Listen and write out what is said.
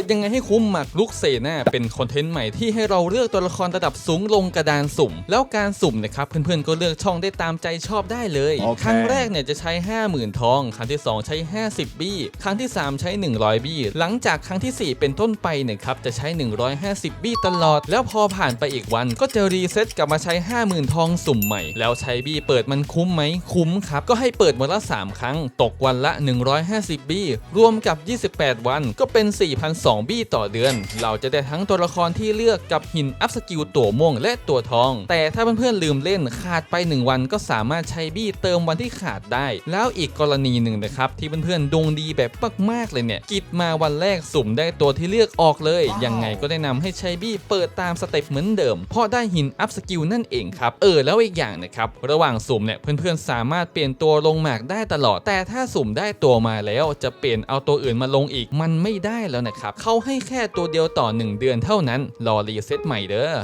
ดยังไงให้คุ้มหมากลุกเซนาเป็นคอนเทนต์ใหม่ที่ให้เราเลือกตัวละครระดับสูงลงกระดานสุ่ม แล้วการสุ่มเนะครับเพื่อนๆก็เลือกช่องได้ตามใจชอบได้เลยโอเคครั้งแรกเนี่ยจะใช้ 50,000 ทอง ครั้งที่ 2 ใช้ 50 บี้ ครั้งที่ 3 ใช้ 100 บี้ หลังจากครั้งทีสี่ 4 เป็นต้นไปเนี่ยครับจะใช้ 150 บี้ตลอด แล้วพอผ่านไปอีกวันก็จะรีเซ็ตกลับมาใช้ 50,000 ทองสุ่มใหม่ แล้วใช้บี้เปิดมันคุ้มไหมคุ้มครับ ก็ให้เปิดวันละ 3 ครั้ง ตกวันละ 150 บี้ รวมกับ 28 วันก็เป็น4,002บี้ต่อเดือน เราจะได้ทั้งตัวละครที่เลือกกับหินอัพสกิลตัวม่วงและตัวทอง แต่ถ้าเพื่อนๆลืมเล่นขาดไป 1 วันก็สามารถใช้บี้เติมวันที่ขาดได้ แล้วอีกกรณีหนึ่งนะครับ ที่เพื่อนๆดวงดีแบบมากๆเลยเนี่ยกิดมาวันแรกสุ่มได้ตัวที่เลือกออกเลย ยังไงก็แนะนำให้ใช้บี้เปิดตามสเต็ปเหมือนเดิม เพราะได้หินอัพสกิลนั่นเองครับ เออแล้วอีกอย่างนะครับ ระหว่างสุ่มเนี่ยเพื่อนๆสามารถเปลี่ยนตัวลงหมากได้ตลอด แต่ถ้าสุ่มได้ตัวมาแล้วจะเปลี่ยนเอาตัวอื่นมาลงอีกมันไม่ได้แล้วนะครับเขาให้แค่ตัวเดียวต่อ 1 เดือนเท่านั้น รอรีเซ็ตใหม่เด้อ